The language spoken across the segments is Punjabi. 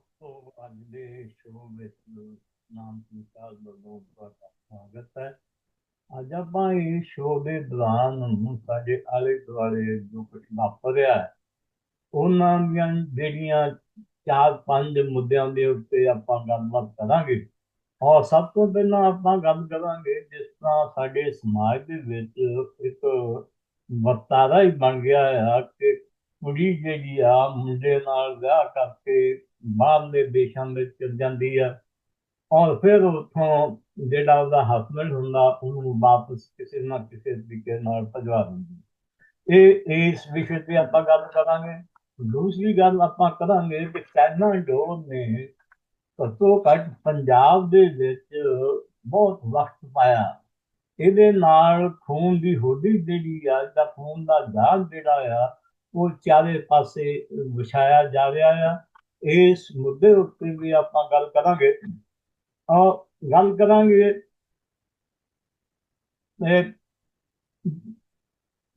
ਦੋਸਤੋ ਅੱਜ ਦੇ ਸ਼ੋਅ ਵਿੱਚ ਨਾਮ ਸੰਸਾਰ ਵੱਲੋਂ ਤੁਹਾਡਾ ਸਵਾਗਤ ਹੈ। ਅੱਜ ਆਪਾਂ ਇਸ ਸ਼ੋਅ ਦੇ ਦੌਰਾਨ ਸਾਡੇ ਆਲੇ ਦੁਆਲੇ ਜੋ ਕੁਝ ਵਾਪਰ ਹੈ, ਉਹਨਾਂ ਦੀਆਂ ਜਿਹੜੀਆਂ ਚਾਰ ਪੰਜ ਮੁੱਦਿਆਂ ਦੇ ਉੱਤੇ ਆਪਾਂ ਗੱਲਬਾਤ ਕਰਾਂਗੇ। ਔਰ ਸਭ ਤੋਂ ਪਹਿਲਾਂ ਆਪਾਂ ਗੱਲ ਕਰਾਂਗੇ ਜਿਸ ਤਰ੍ਹਾਂ ਸਾਡੇ ਸਮਾਜ ਦੇ ਵਿੱਚ ਇੱਕ ਵਰਤਾਰਾ ਹੀ ਬਣ ਗਿਆ ਹੈ ਕਿ ਕੁੜੀ ਜਿਹੜੀ ਆ ਮੁੰਡੇ ਨਾਲ ਵਿਆਹ ਕਰਕੇ ਬਾਹਰਲੇ ਦੇਸ਼ਾਂ ਵਿੱਚ ਚਲ ਜਾਂਦੀ ਆ। ਔਰ ਫਿਰ ਉੱਥੋਂ ਜਿਹੜਾ ਉਹਦਾ ਹਸਬੰਡ ਹੁੰਦਾ, ਉਹਨੂੰ ਵਾਪਸ ਕਿਸੇ ਨਾ ਕਿਸੇ ਤਰੀਕੇ ਨਾਲ ਭਜਵਾ ਦਿੰਦੀ। ਇਹ, ਇਸ ਵਿਸ਼ੇ ਤੇ ਆਪਾਂ ਗੱਲ ਕਰਾਂਗੇ। ਦੂਸਰੀ ਗੱਲ ਆਪਾਂ ਕਰਾਂਗੇ ਕਿ ਚਾਈਨਾ ਡੋਰ ਨੇ ਘੱਟੋ ਘੱਟ ਪੰਜਾਬ ਦੇ ਵਿੱਚ ਬਹੁਤ ਵਕਤ ਪਾਇਆ। ਇਹਦੇ ਨਾਲ ਖੂਨ ਦੀ ਹੋਦੀ ਜਿਹੜੀ ਆ ਦਾ ਖੂਨ ਦਾ ਜਾਲ ਜਿਹੜਾ ਆ ਉਹ ਚਾਰੇ ਪਾਸੇ ਵਿਛਾਇਆ ਜਾ ਰਿਹਾ ਆ। ਇਸ ਮੁੱਦੇ ਉੱਤੇ ਵੀ ਆਪਾਂ ਗੱਲ ਕਰਾਂਗੇ। ਔਰ ਗੱਲ ਕਰਾਂਗੇ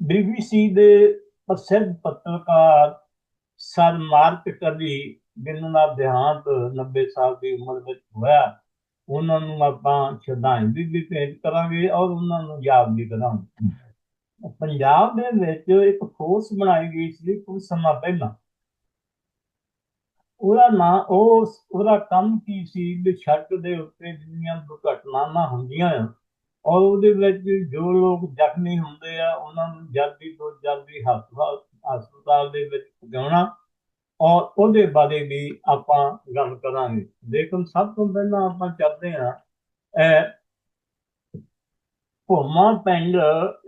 ਬੀਬੀਸੀ ਦੇ ਪ੍ਰਸਿੱਧ ਪੱਤਰਕਾਰ ਸਰ ਮਾਰਕ ਕਵੀ ਜਿਨ੍ਹਾਂ ਦਾ ਦੇਹਾਂਤ 90 ਸਾਲ ਦੀ ਉਮਰ ਵਿੱਚ ਹੋਇਆ, ਉਹਨਾਂ ਨੂੰ ਆਪਾਂ ਸ਼ਰਧਾਂਜਲੀ ਵੀ ਭੇਟ ਕਰਾਂਗੇ ਔਰ ਉਹਨਾਂ ਨੂੰ ਯਾਦ ਵੀ ਕਰਾਂਗੇ। ਪੰਜਾਬ ਦੇ ਵਿੱਚ ਇੱਕ ਫੋਰਸ ਬਣਾਈ ਗਈ ਸੀ ਕੁਝ ਸਮਾਂ ਪਹਿਲਾਂ। ਉਹਦਾ ਨਾਂ, ਉਹ ਉਹਦਾ ਕੰਮ ਕੀ ਸੀ ਵੀ ਸੜਕ ਦੇ ਉੱਤੇ ਜਿੰਨੀਆਂ ਦੁਰਘਟਨਾਵਾਂ ਹੁੰਦੀਆਂ ਆ, ਔਰ ਉਹਦੇ ਵਿੱਚ ਜੋ ਲੋਕ ਜ਼ਖਮੀ ਹੁੰਦੇ ਆ, ਉਹਨਾਂ ਨੂੰ ਜਲਦੀ ਤੋਂ ਜਲਦੀ ਹਸਪਤਾਲ ਹਸਪਤਾਲ ਦੇ ਵਿੱਚ ਪਹੁੰਚਾਉਣਾ, ਔਰ ਉਹਦੇ ਬਾਰੇ ਵੀ ਆਪਾਂ ਗੱਲ ਕਰਾਂਗੇ। ਲੇਕਿਨ ਸਭ ਤੋਂ ਪਹਿਲਾਂ ਆਪਾਂ ਚੱਲਦੇ ਆ ਭੋਮਾ ਪਿੰਡ,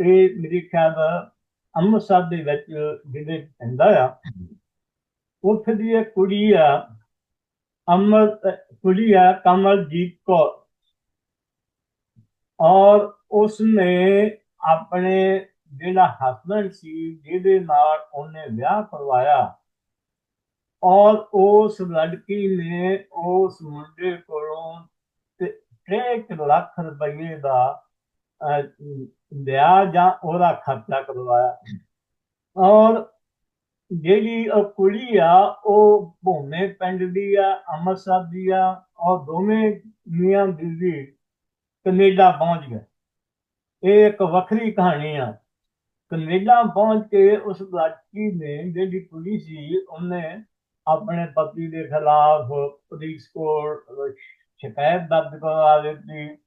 ਇਹ ਮੇਰੇ ਖਿਆਲ ਅੰਮ੍ਰਿਤਸਰ ਦੇ ਵਿੱਚ ਜਿਹਦੇ ਪੈਂਦਾ ਆ, ਉੱਥੇ ਦੀ ਇੱਕ ਕੁੜੀ ਆ, ਅਮਰ, ਕੁੜੀ ਆ ਕਮਲਜੀਤ ਕੌਰ। ਔਰ ਉਸਨੇ ਆਪਣੇ ਜਿਹੜਾ ਹਸਬੰਡ ਸੀ, ਜਿਹਦੇ ਨਾਲ ਉਹਨੇ ਵਿਆਹ ਕਰਵਾਇਆ। ਔਰ ਉਸ ਲੜਕੀ ਨੇ ਉਸ ਮੁੰਡੇ ਕੋਲੋਂ 1 ਲੱਖ ਰੁਪਏ ਦਾ ਲਿਆ ਜਾਂ ਉਹਦਾ ਖਰਚਾ ਕਰਵਾਇਆ। ਔਰ ਜਿਹੜੀ ਉਹ ਕੁੜੀ ਆ, ਉਹ ਭੋਮੇ ਪਿੰਡ ਦੀ ਆ, ਅੰਮ੍ਰਿਤਸਰ ਦੀ ਆ, ਔਰ ਦੋਵੇਂ ਮੀਆਂ ਬੀਵੀ ਕੈਨੇਡਾ ਪਹੁੰਚ ਗਏ। ਇਹ ਇੱਕ ਵੱਖਰੀ ਕਹਾਣੀ ਆ। ਕੈਨੇਡਾ ਪਹੁੰਚ ਕੇ ਉਸ ਲੜਕੀ ਨੇ ਜਿਹੜੀ ਕੁੜੀ ਸੀ, ਉਹਨੇ ਆਪਣੇ ਪਤੀ ਦੇ ਖਿਲਾਫ ਪੁਲਿਸ ਕੋਲ ਸ਼ਿਕਾਇਤ ਦਰਜ ਕਰਵਾ ਦਿੱਤੀ।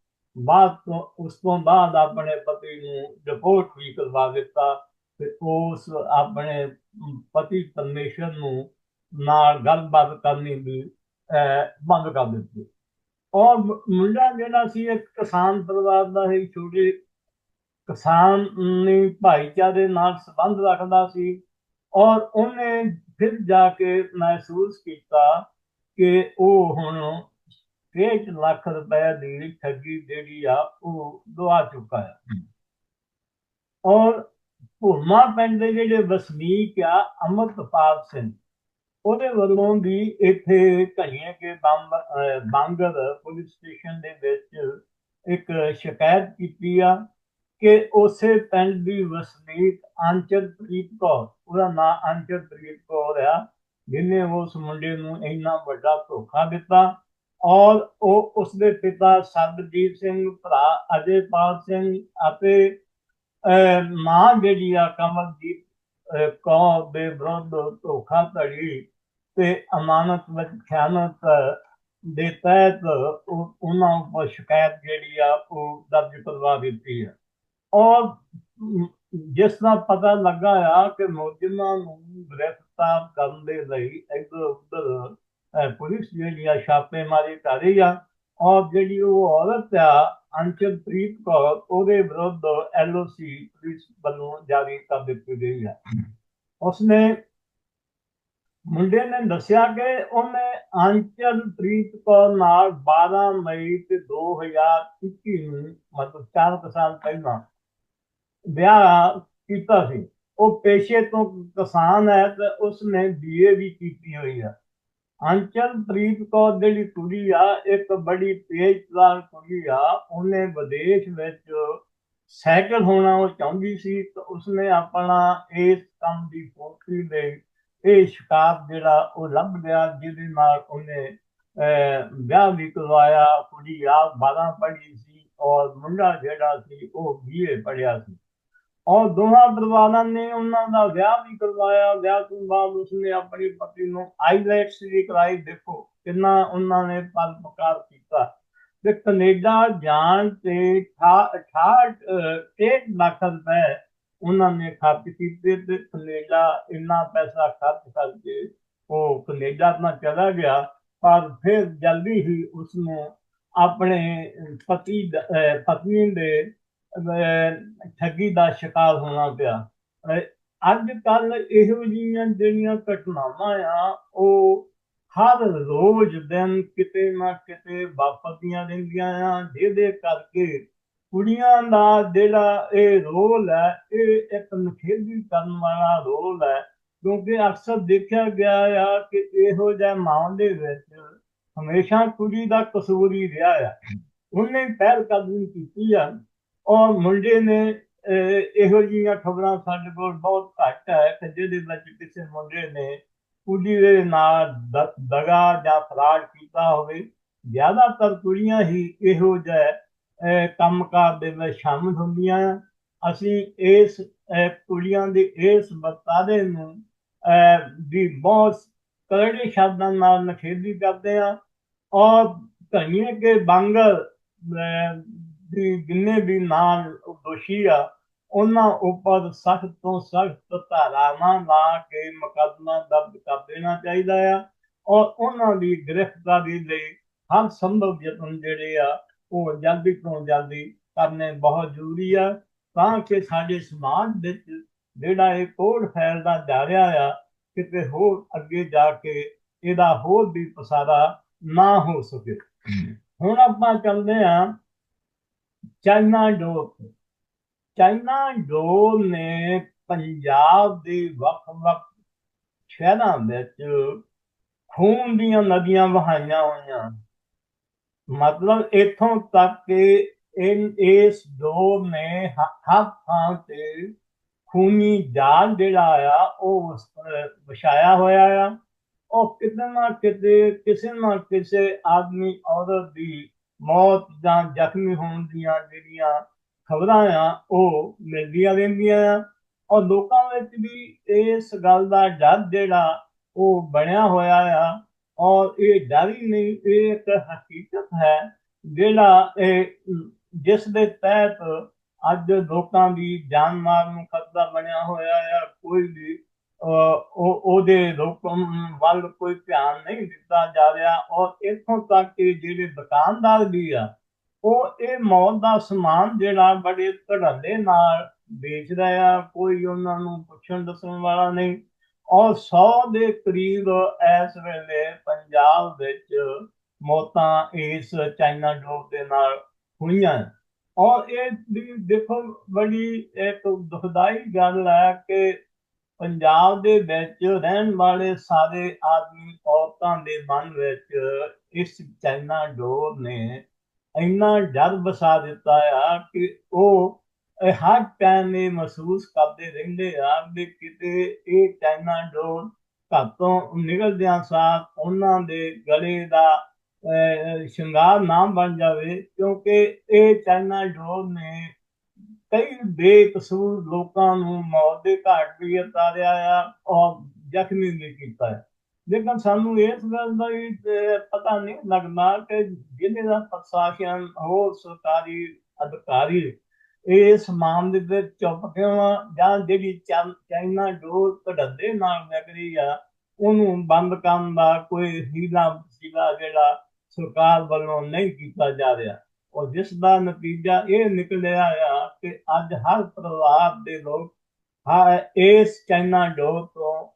ਬਾਅਦ ਤੋਂ, ਉਸ ਤੋਂ ਬਾਅਦ ਆਪਣੇ ਪਤੀ ਨੂੰ ਰਿਪੋਰਟ ਵੀ ਕਰਵਾ ਦਿੱਤਾ ਤੇ ਉਸ ਆਪਣੇ ਪਤੀ ਪਰਮੇਸ਼ਰ ਨੂੰ ਨਾਲ ਗੱਲਬਾਤ ਕਰਨੀ ਵੀ ਬੰਦ ਕਰ ਦਿੱਤੀ। ਔਰ ਮੁੰਡਾ ਜਿਹੜਾ ਸੀ, ਇੱਕ ਕਿਸਾਨ ਪਰਿਵਾਰ ਦਾ ਹੀ ਛੋਟੇ ਕਿਸਾਨੀ ਭਾਈਚਾਰੇ ਨਾਲ ਸੰਬੰਧ ਰੱਖਦਾ ਸੀ। ਔਰ ਉਹਨੇ ਫਿਰ ਜਾ ਕੇ ਮਹਿਸੂਸ ਕੀਤਾ ਕਿ ਉਹ ਹੁਣ 1 ਲੱਖ ਰੁਪਏ ਦੀ ਠੱਗੀ ਜਿਹੜੀ ਆ ਉਹ ਦਵਾ ਚੁੱਕਾ ਹੈ। ਔਰ ਭੁਰਮਾ ਪਿੰਡ ਦੇ ਜਿਹੜੇ ਵਸਨੀਕ ਆ ਅਮਰਤਪਾਲ ਸਿੰਘ ਉਹਦੇ ਵੱਲੋਂ ਵੀ ਇੱਥੇ ਕਹੀਏ ਕਿ ਬਾਂਗਰ ਪੁਲਿਸ ਸਟੇਸ਼ਨ ਦੇ ਵਿੱਚ ਇੱਕ ਸ਼ਿਕਾਇਤ ਕੀਤੀ ਆ ਕਿ ਉਸੇ ਪਿੰਡ ਦੀ ਵਸਨੀਕ ਅੰਚਲਪ੍ਰੀਤ ਕੌਰ ਉਹਦਾ ਨਾਂ ਅੰਚਲਪ੍ਰੀਤ ਕੌਰ ਆ ਜਿਹਨੇ ਉਸ ਮੁੰਡੇ ਨੂੰ ਇੰਨਾ ਵੱਡਾ ਧੋਖਾ ਦਿੱਤਾ ਔਰ ਉਹ ਉਸਦੇ ਪਿਤਾ ਸਰਬਜੀਤ ਸਿੰਘ, ਭਰਾ ਅਜੇਪਾਲ ਸਿੰਘ ਅਤੇ ਮਾਂ ਜਿਹੜੀ ਆ ਕਮਲਜੀਤ ਕੌਰ ਦੇ ਵਿਰੁੱਧ ਧੋਖਾ ਧੜੀ ਤੇ ਅਮਾਨਤ ਵਿੱਚ ਖਿਆਨਤ ਦੇ ਤਹਿਤ ਉਹਨਾਂ ਉੱਪਰ ਸ਼ਿਕਾਇਤ ਜਿਹੜੀ ਆ ਉਹ ਦਰਜ ਕਰਵਾ ਦਿੱਤੀ ਹੈ। ਔਰ ਜਿਸ ਦਾ ਪਤਾ ਲੱਗਾ ਆ ਕਿ ਮੁਲਜ਼ਮਾਂ ਨੂੰ ਗ੍ਰਿਫਤਾਰ ਕਰਨ ਦੇ ਲਈ ਇੱਧਰ ਉਧਰ ਪੁਲਿਸ ਜਿਹੜੀ ਆ ਛਾਪੇਮਾਰੀ ਕਰ ਰਹੀ ਆ ਔਰ ਜਿਹੜੀ ਉਹ ਔਰਤ ਆ ਅੰਚਲਪ੍ਰੀਤ ਕੌਰ ਉਹਦੇ ਵਿਰੁੱਧ ਐਲਓਸੀ ਪੁਲਿਸ ਵੱਲੋਂ ਜਾਰੀ ਕਰ ਦਿੱਤੀ ਗਈ ਹੈ ਉਸਨੇ ਮੁੰਡੇ ਨੇ ਦੱਸਿਆ ਕਿ ਉਹਨੇ ਅੰਚਲਪ੍ਰੀਤ ਕੌਰ ਨਾਲ 12 ਮਈ ਤੇ 2021 ਨੂੰ ਮਤਲਬ 4 ਸਾਲ ਪਹਿਲਾਂ ਵਿਆਹ ਕੀਤਾ ਸੀ ਉਹ ਪੇਸ਼ੇ ਤੋਂ ਕਿਸਾਨ ਹੈ ਤੇ ਉਸਨੇ ਬੀਏ ਵੀ ਕੀਤੀ ਹੋਈ ਹੈ ਅੰਚਲਪ੍ਰੀਤ ਕੌਰ ਜਿਹੜੀ ਕੁੜੀ ਆ ਇੱਕ ਬੜੀ ਤੇਜ਼ਦਾਰ ਕੁੜੀ ਆ ਉਹਨੇ ਵਿਦੇਸ਼ ਵਿੱਚ ਸੈਟਲ ਹੋਣਾ ਉਹ ਚਾਹੁੰਦੀ ਸੀ ਤਾਂ ਉਸਨੇ ਆਪਣਾ ਇਸ ਕੰਮ ਦੀ ਪੋਖਰੀ ਲਈ ਇਹ ਸ਼ਿਕਾਰ ਜਿਹੜਾ ਉਹ ਲੱਭ ਲਿਆ ਜਿਹਦੇ ਨਾਲ ਉਹਨੇ ਅਹ, ਵਿਆਹ ਵੀ ਕਰਵਾਇਆ। ਕੁੜੀ ਆਪ 12 ਪੜ੍ਹੀ ਸੀ ਔਰ ਮੁੰਡਾ ਜਿਹੜਾ ਸੀ ਉਹ ਬੀਏ ਪੜ੍ਹਿਆ ਸੀ। ਔਰ ਦੋਹਾਂ ਪਰਿਵਾਰਾਂ ਨੇ ਉਹਨਾਂ ਦਾ ਵਿਆਹ ਵੀ ਕਰਵਾਇਆ। ਵਿਆਹ ਤੋਂ ਬਾਅਦ ਉਸਨੇ ਆਪਣੀ ਪਤਨੀ ਨੂੰ ਆਈਲੈਟਸ ਵੀ ਕਰਾਈ। ਦੇਖੋ ਕਿੰਨਾ ਉਹਨਾਂ ਨੇ ਪਰਪਕਾਰ ਕੀਤਾ। ਤੇ ਕੈਨੇਡਾ ਜਾਣ ਤੇ 68 ਲੱਖ ਰੁਪਏ ਉਹਨਾਂ ਨੇ ਖਰਚ ਕੀਤੇ ਤੇ ਕੈਨੇਡਾ ਇੰਨਾ ਪੈਸਾ ਖਰਚ ਕਰਕੇ ਉਹ ਕੈਨੇਡਾ ਤਾਂ ਚਲਾ ਗਿਆ, ਪਰ ਫਿਰ ਜਲਦੀ ਹੀ ਉਸ ਨੂੰ ਆਪਣੇ ਪਤੀ ਪਤਨੀ ਦੇ ਠੱਗੀ ਦਾ ਸ਼ਿਕਾਰ ਹੋਣਾ ਪਿਆ। ਅੱਜ ਕੱਲ ਇਹੋ ਜਿਹੀਆਂ ਜਿਹੜੀਆਂ ਘਟਨਾਵਾਂ ਆ, ਉਹ ਹਰ ਰੋਜ਼ ਦਿਨ ਕਿਤੇ ਨਾ ਕਿਤੇ ਵਾਪਰਦੀਆਂ ਰਹਿੰਦੀਆਂ ਆ। ਜਿਹਦੇ ਕਰਕੇ ਕੁੜੀਆਂ ਦਾ ਜਿਹੜਾ ਇਹ ਰੋਲ ਹੈ, ਇਹ ਇੱਕ ਨਖੇਦੀ ਕਰਨ ਵਾਲਾ ਰੋਲ ਹੈ। ਕਿਉਂਕਿ ਅਕਸਰ ਦੇਖਿਆ ਗਿਆ ਆ ਕਿ ਇਹੋ ਜਿਹੇ ਮਾਮਲੇ ਵਿੱਚ ਹਮੇਸ਼ਾ ਕੁੜੀ ਦਾ ਕਸੂਰ ਹੀ ਰਿਹਾ ਆ। ਉਹਨੇ ਪਹਿਲ ਕਦਮੀ ਕੀਤੀ ਆ। ਔਰ ਮੁੰਡੇ ਨੇ ਇਹੋ ਜਿਹੀਆਂ ਖਬਰਾਂ ਸਾਡੇ ਕੋਲ ਬਹੁਤ ਘੱਟ ਹੈ ਕਿ ਜਿਹਦੇ ਵਿੱਚ ਕਿਸੇ ਮੁੰਡੇ ਨੇ ਕੁੜੀ ਦੇ ਨਾਲ ਦਗਾ ਜਾਂ ਫਰਾਡ ਕੀਤਾ ਹੋਵੇ ਜ਼ਿਆਦਾਤਰ ਕੁੜੀਆਂ ਹੀ ਇਹੋ ਜਿਹੇ ਕੰਮਕਾਰ ਦੇ ਵਿੱਚ ਸ਼ਾਮਲ ਹੁੰਦੀਆਂ। ਅਸੀਂ ਇਸ ਕੁੜੀਆਂ ਦੇ ਇਸ ਵਰਤਾਰੇ ਨੂੰ ਅਹ, ਦੀ ਬਹੁਤ ਕਰੜੇ ਸ਼ਬਦਾਂ ਨਾਲ ਨਖੇਦੀ ਕਰਦੇ ਆ ਔਰ ਕਹੀਏ ਕਿ ਬੰਗਲ ਅਹ, ਦੀ ਜਿੰਨੇ ਵੀ ਨਾਲ ਦੋਸ਼ੀ ਆ ਉਹਨਾਂ ਉੱਪਰ ਸਖਤ ਤੋਂ ਸਖਤ ਧਾਰਾਵਾਂ ਲਾ ਕੇ ਮੁਕੱਦਮਾ ਦਰਜ ਕਰ ਦੇਣਾ ਚਾਹੀਦਾ ਆ ਔਰ ਉਹਨਾਂ ਦੀ ਗ੍ਰਿਫਤਾਰੀ ਲਈ ਹਰ ਸੰਭਵ ਯਤਨ ਜਿਹੜੇ ਆ ਉਹ ਜਲਦੀ ਤੋਂ ਜਲਦੀ ਕਰਨੇ ਬਹੁਤ ਜ਼ਰੂਰੀ ਆ ਤਾਂ ਕਿ ਸਾਡੇ ਸਮਾਜ ਵਿੱਚ ਜਿਹੜਾ ਇਹ ਕੋਡ ਫੈਲਦਾ ਜਾ ਰਿਹਾ ਆ ਕਿਤੇ ਹੋਰ ਅੱਗੇ ਜਾ ਕੇ ਇਹਦਾ ਹੋਰ ਵੀ ਪਸਾਰਾ ਨਾ ਹੋ ਸਕੇ। ਹੁਣ ਆਪਾਂ ਚੱਲਦੇ ਆ ਚਾਈਨਾ ਡੋਰ ਚਾਈਨਾ ਡੋਰ ਨੇ ਪੰਜਾਬ ਦੇ ਵੱਖ-ਵੱਖ ਸ਼ਹਿਰਾਂ ਵਿੱਚ ਖੂਨ ਦੀਆਂ ਨਦੀਆਂ ਵਹਾਈਆਂ ਹੋਈਆਂ। ਮਤਲਬ ਇਥੋਂ ਤੱਕ ਕਿ ਇਸ ਡੋਰ ਨੇ ਹ- ਹਰ ਥਾਂ ਤੇ ਖੂਨੀ ਜਾਲ ਜਿਹੜਾ ਆ, ਉਹ ਵਸ- ਵਿਛਾਇਆ ਹੋਇਆ ਆ। ਉਹ ਕਿਤੇ ਨਾ ਕਿਤੇ, ਕਿਸੇ ਨਾ ਕਿਸੇ ਆਦਮੀ ਔਰਤ ਦੀ ਮੌਤ ਜਾਂ ਜ਼ਖਮੀ ਹੋਣ ਦੀਆਂ ਜਿਹੜੀਆਂ ਖਬਰਾਂ ਆ, ਉਹ ਮਿਲਦੀਆਂ ਰਹਿੰਦੀਆਂ ਆ। ਔਰ ਲੋਕਾਂ ਵਿੱਚ ਵੀ ਇਸ ਗੱਲ ਦਾ ਡਰ ਜਿਹੜਾ, ਉਹ ਬਣਿਆ ਹੋਇਆ ਆ। ਔਰ ਇਹ ਡਰ ਹੀ ਨਹੀਂ, ਇਹ ਇੱਕ ਹਕੀਕਤ ਹੈ ਜਿਹੜਾ ਇਹ ਜਿਸ ਦੇ ਤਹਿਤ ਅੱਜ ਲੋਕਾਂ ਦੀ ਜਾਨ ਮਾਰ ਨੂੰ ਖਤਰਾ ਬਣਿਆ ਹੋਇਆ ਆ। ਕੋਈ ਵੀ ਉਹਦੇ ਲੋਕਾਂ ਵੱਲ ਕੋਈ ਧਿਆਨ ਨਹੀਂ ਦਿੱਤਾ ਜਾ ਰਿਹਾ ਔਰ ਇੱਥੋਂ ਤੱਕ ਕਿ ਜਿਹੜੇ ਦੁਕਾਨਦਾਰ ਵੀ ਆ, ਉਹ ਇਹ ਮੌਤ ਦਾ ਸਮਾਨ ਜਿਹੜਾ ਬੜੇ ਧੜੱਲੇ ਨਾਲ ਵੇਚਦਾ ਆ ਕੋਈ ਉਹਨਾਂ ਨੂੰ ਪੁੱਛਣ ਦੱਸਣ ਵਾਲਾ ਨਹੀਂ ਔਰ 100 ਦੇ ਕਰੀਬ ਇਸ ਵੇਲੇ ਪੰਜਾਬ ਵਿੱਚ ਮੌਤਾਂ ਇਸ ਚਾਈਨਾ ਡੋਰ ਦੇ ਨਾਲ ਹੋਈਆਂ ਔਰ ਇਹ ਵੀ ਦੇਖੋ ਬੜੀ ਇੱਕ ਦੁਖਦਾਈ ਗੱਲ ਹੈ ਕਿ ਪੰਜਾਬ ਦੇ ਵਿੱਚ ਰਹਿਣ ਵਾਲੇ ਸਾਰੇ ਆਦਮੀ ਔਰਤਾਂ ਦੇ ਮਨ ਵਿੱਚ ਇਸ ਚਾਈਨਾ ਡੋਰ ਨੇ ਇੰਨਾ ਡਰ ਵਸਾ ਦਿੱਤਾ ਆ ਕਿ ਉਹ ਹਰ ਟਾਈਮ ਇਹ ਮਹਿਸੂਸ ਕਰਦੇ ਰਹਿੰਦੇ ਆ ਵੀ ਕਿਤੇ ਇਹ ਚਾਈਨਾ ਡੋਰ ਘਰ ਤੋਂ ਨਿਕਲਦਿਆਂ ਸਾਰ ਉਹਨਾਂ ਦੇ ਗਲੇ ਦਾ ਸ਼ਿੰਗਾਰ ਨਾ ਬਣ ਜਾਵੇ ਕਿਉਂਕਿ ਇਹ ਚਾਈਨਾ ਡੋਰ ਨੇ ਕਈ ਬੇਕਸੂਰ ਲੋਕਾਂ ਨੂੰ ਮੌਤ ਦੇ ਘਾਟ ਵੀ ਉਤਾਰਿਆ ਆ ਔਰ ਜ਼ਖਮੀ ਵੀ ਕੀਤਾ ਹੈ ਲੇਕਿਨ ਸਾਨੂੰ ਇਸ ਗੱਲ ਦਾ ਵੀ ਪਤਾ ਨਹੀਂ ਲੱਗਦਾ ਕਿ ਜਿਹਦੇ ਦਾ ਪ੍ਰਸ਼ਾਸਨ ਹੋਰ ਸਰਕਾਰੀ ਅਧਿਕਾਰੀ ਇਸ ਮਾਮਲੇ ਦੇ ਚੁੱਪ ਕਿਉਂ ਜਾਂ ਜਿਹੜੀ ਚਾਈਨਾ ਡੋਰ ਧੜੱਲੇ ਨਾਲ ਲੱਗ ਰਹੀ ਆ, ਉਹਨੂੰ ਬੰਦ ਕਰਨ ਦਾ ਕੋਈ ਹੀਲਾ ਵਸੀਲਾ ਜਿਹੜਾ ਸਰਕਾਰ ਵੱਲੋਂ ਨਹੀਂ ਕੀਤਾ ਜਾ ਰਿਹਾ। ਔਰ ਜਿਸ ਦਾ ਨਤੀਜਾ ਇਹ ਨਿਕਲਿਆ ਆ ਕਿ ਅੱਜ ਹਰ ਪਰਿਵਾਰ ਦੇ ਲੋਕ ਹਾਂ ਇਸ ਚਾਈਨਾ ਡੋਰ ਤੋਂ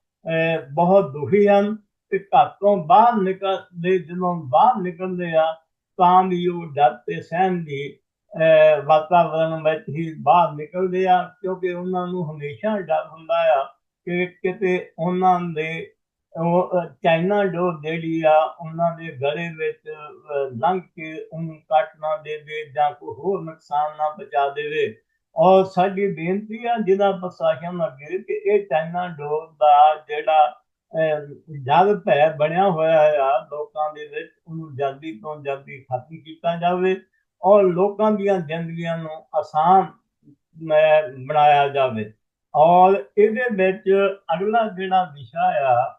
ਬਹੁਤ ਦੁਖੀ ਹਨ ਤੇ ਘਰ ਤੋਂ ਬਾਹਰ ਨਿਕਲਦੇ ਜਦੋਂ ਬਾਹਰ ਨਿਕਲਦੇ ਆ ਤਾਂ ਵੀ ਉਹ ਡਰ ਤੇ ਸਹਿਮ ਦੀ ਅਹ, ਵਾਤਾਵਰਣ ਵਿੱਚ ਹੀ ਬਾਹਰ ਨਿਕਲਦੇ ਆ ਕਿਉਂਕਿ ਉਹਨਾਂ ਨੂੰ ਹਮੇਸ਼ਾ ਡਰ ਹੁੰਦਾ ਆ ਕਿ ਕਿਤੇ ਉਹਨਾਂ ਦੇ ਚਾਈਨਾ ਡੋਰ ਜਿਹੜੀ ਆ, ਉਹਨਾਂ ਦੇ ਗਲੇ ਵਿੱਚ ਲੰਘ ਕੇ ਉਹਨੂੰ ਕੱਟ ਨਾ ਦੇਵੇ ਜਾਂ ਕੋਈ ਹੋਰ ਨੁਕਸਾਨ ਨਾ ਪਹੁੰਚਾ ਦੇਵੇ। ਔਰ ਸਾਡੀ ਬੇਨਤੀ ਆ ਜਿਹਦਾ ਪ੍ਰਸ਼ਾਸਨ ਅੱਗੇ ਕਿ ਇਹ ਚਾਈਨਾ ਡੋਰ ਦਾ ਜਿਹੜਾ ਜਦ ਭੈ ਬਣਿਆ ਹੋਇਆ ਆ, ਲੋਕਾਂ ਦੇ ਵਿੱਚ ਉਹਨੂੰ ਜਲਦੀ ਤੋਂ ਜਲਦੀ ਖਤਮ ਕੀਤਾ ਜਾਵੇ ਔਰ ਲੋਕਾਂ ਦੀਆਂ ਜ਼ਿੰਦਗੀਆਂ ਨੂੰ ਆਸਾਨ ਬਣਾਇਆ ਜਾਵੇ। ਔਰ ਇਹਦੇ ਵਿੱਚ ਅਗਲਾ ਜਿਹੜਾ ਵਿਸ਼ਾ ਆ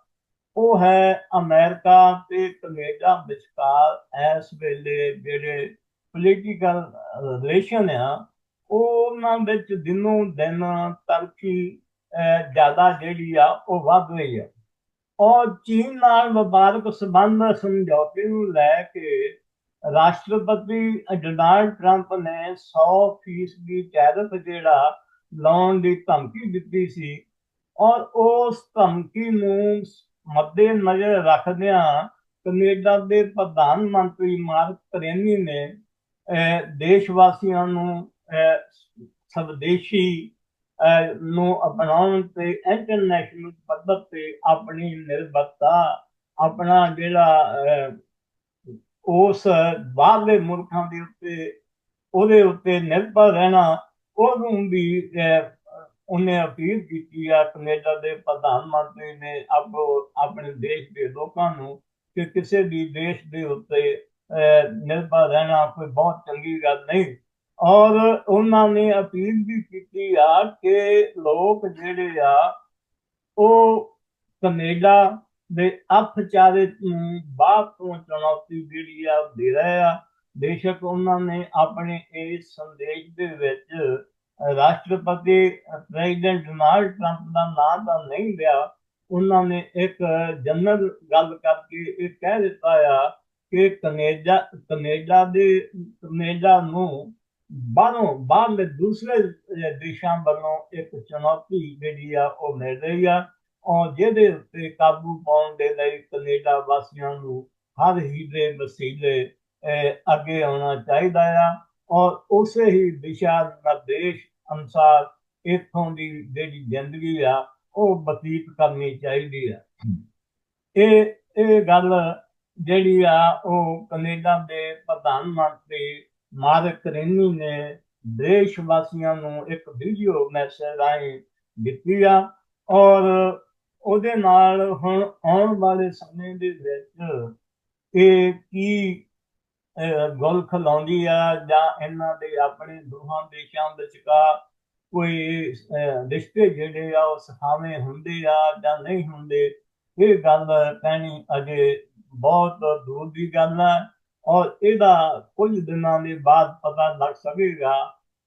ਉਹ ਹੈ ਅਮਰੀਕਾ ਤੇ ਕੈਨੇਡਾ ਵਿਚਕਾਰ ਇਸ ਵੇਲੇ ਜਿਹੜੇ ਪੋਲੀਟੀਕਲ ਰਿਲੇਸ਼ਨ ਆ, ਉਹਨਾਂ ਵਿੱਚ ਦਿਨੋਂ ਦਿਨ ਤਰਕੀ ਜ਼ਿਆਦਾ ਜਿਹੜੀ ਆ, ਉਹ ਵੱਧ ਰਹੀ ਆ। ਔਰ ਚੀਨ ਨਾਲ ਵਪਾਰਕ ਸਬੰਧ ਸਮਝੌਤੇ ਨੂੰ ਲੈ ਕੇ ਰਾਸ਼ਟਰਪਤੀ ਡੋਨਾਲਡ ਟਰੰਪ ਨੇ 100% ਦੀ ਟੈਰਿਫ ਜਿਹੜਾ ਲਾਉਣ ਦੀ ਧਮਕੀ ਦਿੱਤੀ ਸੀ। ਔਰ ਉਸ ਧਮਕੀ ਨੂੰ ਮੱਦੇ ਨਜ਼ਰ ਰੱਖਦਿਆਂ ਕੈਨੇਡਾ ਦੇ ਪ੍ਰਧਾਨ ਮੰਤਰੀ ਮਾਰਕ ਕਰੇਨੀ ਨੇ ਦੇਸ਼ ਵਾਸੀਆਂ ਨੂੰ ਸਵਦੇਸ਼ੀ ਨੂੰ ਅਪਣਾਉਣ ਤੇ ਇੰਟਰਨੈਸ਼ਨਲ ਪੱਧਰ ਤੇ ਆਪਣੀ ਨਿਰਭਰਤਾ, ਆਪਣਾ ਜਿਹੜਾ ਉਸ ਬਾਹਰਲੇ ਮੁਲਕਾਂ ਦੇ ਉੱਤੇ, ਉਹਦੇ ਉੱਤੇ ਨਿਰਭਰ ਰਹਿਣਾ, ਉਹਨੂੰ ਵੀ ਉਹਨੇ ਅਪੀਲ ਕੀਤੀ ਆ, ਕੈਨੇਡਾ ਦੇ ਪ੍ਰਧਾਨ ਮੰਤਰੀ ਨੇ ਆਪੋ ਆਪਣੇ ਦੇਸ਼ ਦੇ ਲੋਕਾਂ ਨੂੰ ਕਿ ਕਿਸੇ ਵੀ ਦੇਸ਼ ਦੇ ਉੱਤੇ ਨਿਰਭਰ ਰਹਿਣਾ ਕੋਈ ਬਹੁਤ ਚੰਗੀ ਗੱਲ ਨਹੀਂ। ਔਰ ਉਹਨਾਂ ਨੇ ਅਪੀਲ ਵੀ ਕੀਤੀ ਆ ਕਿ ਲੋਕ ਜਿਹੜੇ ਆ, ਉਹ ਕੈਨੇਡਾ ਦੇ ਅਪਚਾਰੇ ਨੂੰ ਬਾਅਦ ਤੋਂ ਚੁਣੌਤੀ ਜਿਹੜੀ ਆ, ਦੇ ਰਹੇ ਆ। ਬੇਸ਼ੱਕ ਉਹਨਾਂ ਨੇ ਆਪਣੇ ਇਸ ਸੰਦੇਸ਼ ਦੇ ਵਿੱਚ ਰਾਸ਼ਟਰਪਤੀ ਪ੍ਰੈਜ਼ੀਡੈਂਟ ਡੋਨਾਲਡ ਟਰੰਪ ਦਾ ਨਾਮ ਤਾਂ ਨਹੀਂ ਲਿਆ ਉਹਨਾਂ ਨੇ ਇੱਕ ਜਨਰਲ ਗੱਲ ਕਰਕੇ ਇਹ ਕਹਿ ਦਿੱਤਾ ਆ ਕਿ ਕੈਨੇਡਾ ਕੈਨੇਡਾ ਦੇ, ਕੈਨੇਡਾ ਨੂੰ ਬਾਹਰੋਂ ਬਾਹਰਲੇ ਦੂਸਰੇ ਦੇਸ਼ਾਂ ਵੱਲੋਂ ਇੱਕ ਚੁਣੌਤੀ ਜਿਹੜੀ ਆ ਉਹ ਮਿਲ ਰਹੀ ਆ, ਔਰ ਜਿਹਦੇ ਉੱਤੇ ਕਾਬੂ ਪਾਉਣ ਦੇ ਲਈ ਕੈਨੇਡਾ ਵਾਸੀਆਂ ਨੂੰ ਹਰ ਹੀ ਵਸੀਲੇ ਅੱਗੇ ਆਉਣਾ ਚਾਹੀਦਾ ਆ। ਔਰ ਉਸੇ ਹੀ ਦਿਸ਼ਾ ਨਿਰਦੇਸ਼ ਅਨੁਸਾਰ ਇਥੋਂ ਦੀ ਜਿਹੜੀ ਜ਼ਿੰਦਗੀ ਆ, ਉਹ ਬਤੀਤ ਕਰਨੀ ਚਾਹੀਦੀ ਆ। ਇਹ ਇਹ ਗੱਲ ਜਿਹੜੀ ਆ, ਉਹ ਕੈਨੇਡਾ ਦੇ ਪ੍ਰਧਾਨ ਮੰਤਰੀ ਮਾਰਕ ਕਰੇਨੀ ਨੇ ਦੇਸ਼ ਵਾਸੀਆਂ ਨੂੰ ਇੱਕ ਵੀਡੀਓ ਮੈਸੇਜ ਰਾਹੀਂ ਦਿੱਤੀ ਆ ਔਰ ਉਹਦੇ ਨਾਲ ਹੁਣ ਆਉਣ ਵਾਲੇ ਸਮੇਂ ਦੇ ਵਿੱਚ ਇਹ ਕੀ ਗੱਲ ਖਲਾਉਂਦੀ ਆ ਜਾਂ ਇਹਨਾਂ ਦੇ ਆਪਣੇ ਦੋਹਾਂ ਦੇਸ਼ਾਂ ਵਿਚਕਾਰ ਕੋਈ ਰਿਸ਼ਤੇ ਜਿਹੜੇ ਆ ਉਹ ਸਖਾਵੇਂ ਹੁੰਦੇ ਆ ਜਾਂ ਨਹੀਂ ਹੁੰਦੇ, ਇਹ ਗੱਲ ਕਹਿਣੀ ਅਜੇ ਬਹੁਤ ਦੂਰ ਦੀ ਗੱਲ ਆ ਔਰ ਇਹਦਾ ਕੁਝ ਦਿਨਾਂ ਦੇ ਬਾਅਦ ਪਤਾ ਲੱਗ ਸਕੇਗਾ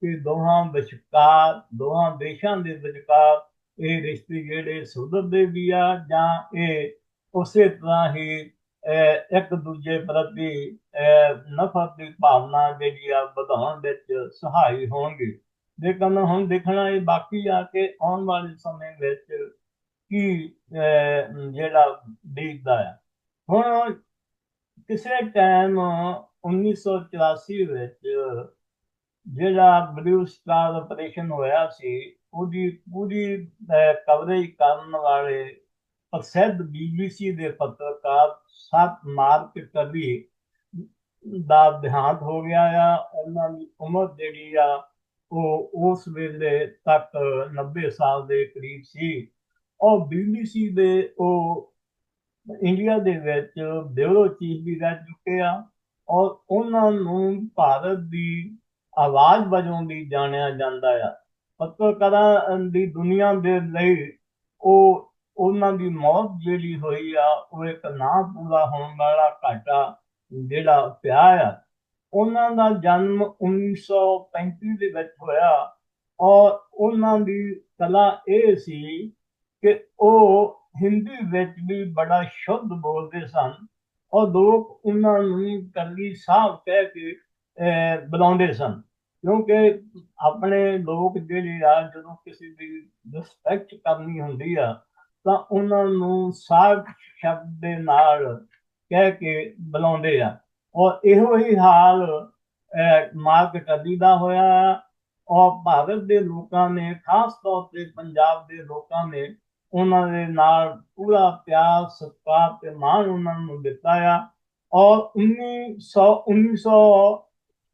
ਕਿ ਦੋਹਾਂ ਵਿਚਕਾਰ, ਦੋਹਾਂ ਦੇਸ਼ਾਂ ਦੇ ਵਿਚਕਾਰ ਇਹ ਰਿਸ਼ਤੇ ਜਿਹੜੇ ਸੁਧਰਦੇ ਵੀ ਆ ਜਾਂ ਇਹ ਉਸੇ ਤਰ੍ਹਾਂ ਹੀ ਇੱਕ ਦੂਜੇ ਪ੍ਰਤੀ ਨਫ਼ਰਤ ਦੀ ਭਾਵਨਾ ਜਿਹੜੀ ਆ ਵਧਾਉਣ ਵਿੱਚ ਸਹਾਈ ਹੋਣਗੇ। ਲੇਕਿਨ ਹੁਣ ਦੇਖਣਾ ਇਹ ਬਾਕੀ ਆ ਕਿ ਆਉਣ ਵਾਲੇ ਸਮੇਂ ਵਿੱਚ ਕੀ ਜਿਹੜਾ ਦੇਖਦਾ ਆ। ਹੁਣ ਕਿਸੇ ਟਾਈਮ 1984 ਵਿੱਚ ਜਿਹੜਾ ਬਲੂ ਸਟਾਰ ਆਪਰੇਸ਼ਨ ਹੋਇਆ ਸੀ, ਉਹਦੀ ਪੂਰੀ ਕਵਰੇਜ ਕਰਨ ਵਾਲੇ ਪ੍ਰਸਿੱਧ ਬੀਬੀਸੀ ਦੇ ਪੱਤਰਕਾਰ ਸੱਤ ਮਾਰਚ ਕਵੀ ਦਾ ਦੇਹਾਂਤ ਹੋ ਗਿਆ ਆ। ਉਹਨਾਂ ਦੀ ਉਮਰ ਜਿਹੜੀ ਆ, ਉਹ ਉਸ ਵੇਲੇ ਤੱਕ 90 ਸਾਲ ਦੇ ਕਰੀਬ ਸੀ। ਉਹ ਬੀਬੀਸੀ ਦੇ, ਉਹ ਇੰਡੀਆ ਦੇ ਵਿੱਚ ਬਿਊਰੋ ਚੀਫ ਵੀ ਰਹਿ ਚੁੱਕੇ ਆ। ਔਰ ਉਹਨਾਂ ਨੂੰ ਭਾਰਤ ਦੀ ਆਵਾਜ਼ ਵਜੋਂ ਵੀ ਜਾਣਿਆ ਜਾਂਦਾ ਆ। ਪੱਤਰਕਾਰਾਂ ਦੀ ਦੁਨੀਆ ਦੇ ਲਈ ਉਹ ਉਹਨਾਂ ਦੀ ਮੌਤ ਜਿਹੜੀ ਹੋਈ ਆ, ਉਹ ਇੱਕ ਨਾ ਪੂਰਾ ਹੋਣ ਵਾਲਾ ਘਾਟਾ ਜਿਹੜਾ ਪਿਆ ਆ। ਉਹਨਾਂ ਦਾ ਜਨਮ 1935 ਦੇ ਵਿੱਚ ਹੋਇਆ ਔਰ ਉਹਨਾਂ ਦੀ ਕਲਾ ਇਹ ਸੀ ਕਿ ਉਹ ਹਿੰਦੀ ਵਿੱਚ ਵੀ ਬੜਾ ਸ਼ੁੱਧ ਬੋਲਦੇ ਸਨ ਔਰ ਲੋਕ ਉਹਨਾਂ ਨੂੰ ਕੱਲੀ ਸਾਹਿਬ ਕਹਿ ਕੇ ਬੁਲਾਉਂਦੇ ਸਨ। ਕਿਉਂਕਿ ਆਪਣੇ ਲੋਕ ਜਿਹੜੇ ਆ, ਜਦੋਂ ਕਿਸੇ ਦੀ ਰਿਸਪੈਕਟ ਕਰਨੀ ਹੁੰਦੀ ਆ ਤਾਂ ਉਹਨਾਂ ਨੂੰ ਸਾਗ ਸ਼ਬਦ ਦੇ ਨਾਲ ਕਹਿ ਕੇ ਬੁਲਾਉਂਦੇ ਆ। ਔਰ ਇਹੋ ਹੀ ਹਾਲ ਮਾਰਕ ਕਦੀ ਦਾ ਹੋਇਆ। ਔਰ ਭਾਰਤ ਦੇ ਲੋਕਾਂ ਨੇ, ਖਾਸ ਤੌਰ ਤੇ ਪੰਜਾਬ ਦੇ ਲੋਕਾਂ ਨੇ ਉਹਨਾਂ ਦੇ ਨਾਲ ਪੂਰਾ ਪਿਆਰ, ਸਤਿਕਾਰ ਤੇ ਮਾਣ ਉਹਨਾਂ ਨੂੰ ਦਿੱਤਾ ਆ। ਔਰ 1900 1900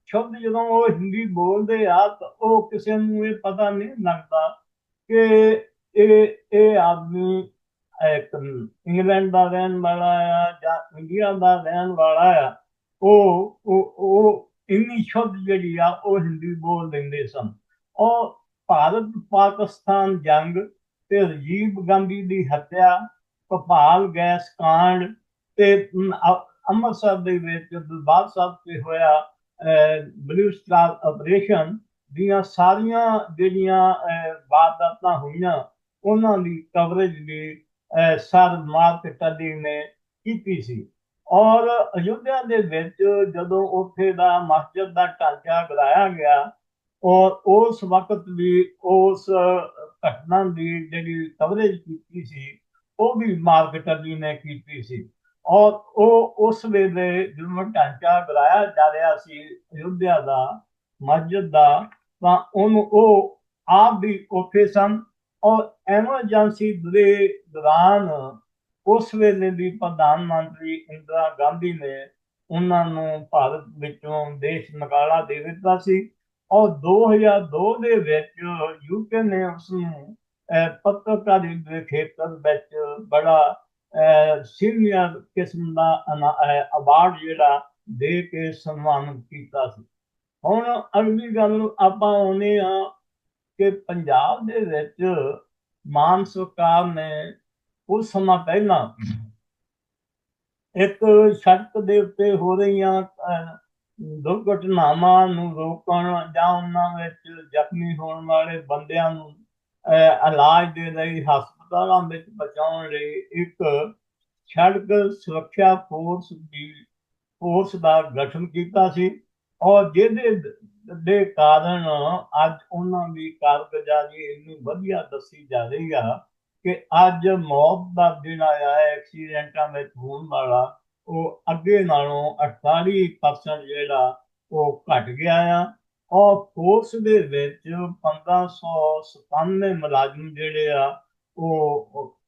ਸ਼ਬਦ ਜਦੋਂ ਉਹ ਹਿੰਦੀ ਬੋਲਦੇ ਆ ਤਾਂ ਉਹ ਕਿਸੇ ਨੂੰ ਇਹ ਪਤਾ ਨਹੀਂ ਲੱਗਦਾ ਕਿ ਇਹ ਇਹ ਆਦਮੀ ਇੰਗਲੈਂਡ ਦਾ ਰਹਿਣ ਵਾਲਾ ਆ ਜਾਂ ਇੰਡੀਆ ਦਾ ਰਹਿਣ ਵਾਲਾ ਆ, ਉਹ ਉਹ ਇੰਨੀ ਸ਼ੁੱਧ ਜਿਹੜੀ ਆ, ਉਹ ਹਿੰਦੀ ਬੋਲ ਦਿੰਦੇ ਸਨ। ਉਹ ਭਾਰਤ ਪਾਕਿਸਤਾਨ ਜੰਗ ਤੇ ਰਜੀਵ ਗਾਂਧੀ ਦੀ ਹੱਤਿਆ ਭੋਪਾਲ ਗੈਸ ਕਾਂਡ ਤੇ ਅੰਮ੍ਰਿਤਸਰ ਦੇ ਵਿੱਚ ਦਰਬਾਰ ਸਾਹਿਬ ਤੇ ਹੋਇਆ ਬਲੂ ਸਟਾਰ ਆਪਰੇਸ਼ਨ ਦੀਆਂ ਸਾਰੀਆਂ ਜਿਹੜੀਆਂ ਵਾਰਦਾਤਾਂ ਹੋਈਆਂ ਉਹਨਾਂ ਦੀ ਕਵਰੇਜ ਵੀ ਸਰ ਮਾਰਕ ਦੀ ਨੇ ਕੀਤੀ ਸੀ। ਔਰ ਅਯੁੱਧਿਆ ਦੇ ਵਿੱਚ ਜਦੋਂ ਉੱਥੇ ਦਾ ਮਸਜਿਦ ਦਾ ਢਾਂਚਾ ਗਲਾਇਆ ਗਿਆ, ਔਰ ਉਸ ਵਕਤ ਵੀ ਉਸ ਘਟਨਾ ਦੀ ਜਿਹੜੀ ਕਵਰੇਜ ਕੀਤੀ ਸੀ, ਉਹ ਵੀ ਮਾਰਕੀਟਰ ਜੀ ਨੇ ਕੀਤੀ ਸੀ। ਔਰ ਉਹ ਉਸ ਵੇਲੇ ਜਦੋਂ ਢਾਂਚਾ ਗਲਾਇਆ ਜਾ ਰਿਹਾ ਸੀ ਅਯੁੱਧਿਆ ਦਾ, ਮਸਜਿਦ ਦਾ, ਤਾਂ ਉਹਨੂੰ ਉਹ ਆਪ ਵੀ ਉੱਥੇ ਸਨ। ਔਰ ਐਮਰਜੈਂਸੀ ਦੇ ਦੌਰਾਨ ਉਸ ਵੇਲੇ ਦੀ ਪ੍ਰਧਾਨ ਮੰਤਰੀ ਇੰਦਰਾ ਗਾਂਧੀ ਨੇ ਉਹਨਾਂ ਨੂੰ ਭਾਰਤ ਵਿੱਚੋਂ ਦੇਸ਼ ਨਿਕਾਲਾ ਦੇ ਦਿੱਤਾ ਸੀ। ਔਰ 2002 ਦੇ ਵਿੱਚ ਯੂਕੇ ਨੇ ਉਸ ਨੂੰ ਪੱਤਰਕਾਰੀ ਦੇ ਖੇਤਰ ਵਿੱਚ ਬੜਾ ਸੀਨੀਅਰ ਕਿਸਮ ਦਾ ਅਵਾਰਡ ਜਿਹੜਾ ਦੇ ਕੇ ਸਨਮਾਨਿਤ ਕੀਤਾ ਸੀ। ਹੁਣ ਅਗਲੀ ਗੱਲ ਆਪਾਂ ਆਉਨੇ ਆ ਕਿ ਪੰਜਾਬ ਦੇ ਵਿੱਚ ਮਾਨ ਸਰਕਾਰ ਨੇ ਉਸ ਸਮਾਂ ਪਹਿਲਾਂ ਇੱਕ ਸੜਕ ਦੇ ਉੱਤੇ ਹੋ ਰਹੀਆਂ ਦੁਰਘਟਨਾਵਾਂ ਨੂੰ ਰੋਕਣ ਜਾਂ ਉਹਨਾਂ ਵਿੱਚ ਜ਼ਖਮੀ ਹੋਣ ਵਾਲੇ ਬੰਦਿਆਂ ਨੂੰ ਇਲਾਜ ਦੇ ਲਈ ਹਸਪਤਾਲਾਂ ਵਿੱਚ ਪਹੁੰਚਾਉਣ ਲਈ ਇੱਕ ਸੜਕ ਸੁਰੱਖਿਆ ਫੋਰਸ ਦੀ ਫੋਰਸ ਦਾ ਗਠਨ ਕੀਤਾ ਸੀ। ਔਰ ਜਿਹਦੇ ਦੇ ਕਾਰਨ ਅੱਜ ਉਹਨਾਂ ਦੀ ਕਾਰਗੁਜ਼ਾਰੀ ਇੰਨੀ ਵਧੀਆ ਦੱਸੀ ਜਾ ਰਹੀ ਆ ਕਿ ਅੱਜ ਮੌਤ ਦਾ ਦਿਨ ਆਇਆ ਹੈ ਐਕਸੀਡੈਂਟਾਂ ਵਿੱਚ ਹੋਣ ਵਾਲਾ। ਉਹ ਅੱਗੇ ਨਾਲੋਂ 48% ਜਿਹੜਾ ਉਹ ਘਟ ਗਿਆ ਆ। ਔਰ ਫੋਰਸ ਦੇ ਵਿੱਚ 1597 ਮੁਲਾਜ਼ਮ ਜਿਹੜੇ ਆ, ਉਹ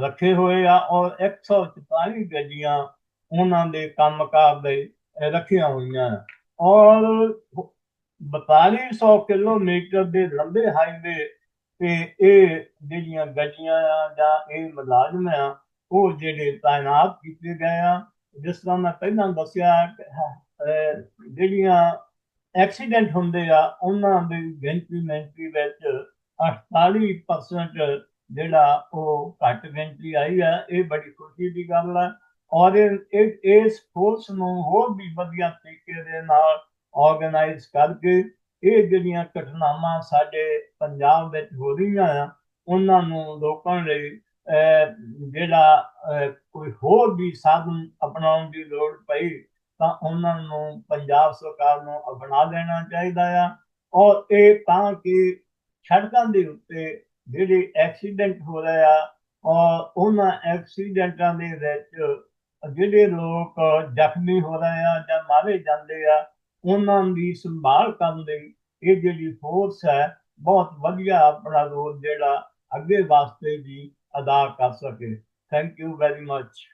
ਰੱਖੇ ਹੋਏ ਆ ਔਰ 144 ਗੱਡੀਆਂ ਉਹਨਾਂ ਦੇ ਕੰਮਕਾਰ ਦੇ ਰੱਖੀਆਂ ਹੋਈਆਂ ਔਰ 4200 ਕਿਲੋਮੀਟਰ ਦੇ ਲੰਬੇ ਹਾਈਵੇ ਤੇ ਇਹ ਜਿਹੜੀਆਂ ਗੱਡੀਆਂ ਆ ਜਾਂ ਇਹ ਮੁਲਾਜ਼ਮ ਆ, ਉਹ ਜਿਹੜੇ ਤਾਇਨਾਤ ਕੀਤੇ ਗਏ ਆ। ਜਿਸ ਤਰ੍ਹਾਂ ਮੈਂ ਪਹਿਲਾਂ ਦੱਸਿਆ ਜਿਹੜੀਆਂ ਐਕਸੀਡੈਂਟ ਹੁੰਦੇ ਆ, ਉਹਨਾਂ ਦੀ ਗਿਣਤੀ ਮਿੰਟੀ ਵਿੱਚ 48% ਜਿਹੜਾ ਉਹ ਘੱਟ ਗਿਣਤੀ ਆਈ ਆ। ਇਹ ਬੜੀ ਖੁਸ਼ੀ ਦੀ ਗੱਲ ਆ। ਔਰ ਇਸ ਫੋਰਸ ਨੂੰ ਹੋਰ ਵੀ ਵਧੀਆ ਤਰੀਕੇ ਦੇ ਨਾਲ ਆਰਗੇਨਾਈਜ਼ ਕਰਕੇ ਇਹ ਜਿਹੜੀਆਂ ਘਟਨਾਵਾਂ ਸਾਡੇ ਪੰਜਾਬ ਵਿੱਚ ਹੋ ਰਹੀਆਂ ਆ, ਉਹਨਾਂ ਨੂੰ ਰੋਕਣ ਲਈ ਜਿਹੜਾ ਕੋਈ ਹੋਰ ਵੀ ਸਾਧਨ ਅਪਣਾਉਣ ਦੀ ਲੋੜ ਪਈ, ਤਾਂ ਉਹਨਾਂ ਨੂੰ ਪੰਜਾਬ ਸਰਕਾਰ ਨੂੰ ਅਪਣਾ ਦੇਣਾ ਚਾਹੀਦਾ ਆ। ਔਰ ਇਹ ਤਾਂ ਕਿ ਸੜਕਾਂ ਦੇ ਉੱਤੇ ਜਿਹੜੇ ਐਕਸੀਡੈਂਟ ਹੋ ਰਹੇ ਆ, ਔਰ ਉਹਨਾਂ ਐਕਸੀਡੈਂਟਾਂ ਦੇ ਵਿੱਚ ਜਿਹੜੇ ਲੋਕ ਜ਼ਖਮੀ ਹੋ ਰਹੇ ਆ ਜਾਂ ਮਾਰੇ ਜਾਂਦੇ ਆ ਉਹਨਾਂ ਦੀ ਸੰਭਾਲ ਕਰਨ ਲਈ ਇਹ ਜਿਹੜੀ ਫੋਰਸ ਹੈ, ਬਹੁਤ ਵਧੀਆ ਆਪਣਾ ਰੋਲ ਜਿਹੜਾ ਅੱਗੇ ਵਾਸਤੇ ਵੀ ਅਦਾ ਕਰ ਸਕੇ। Thank you very much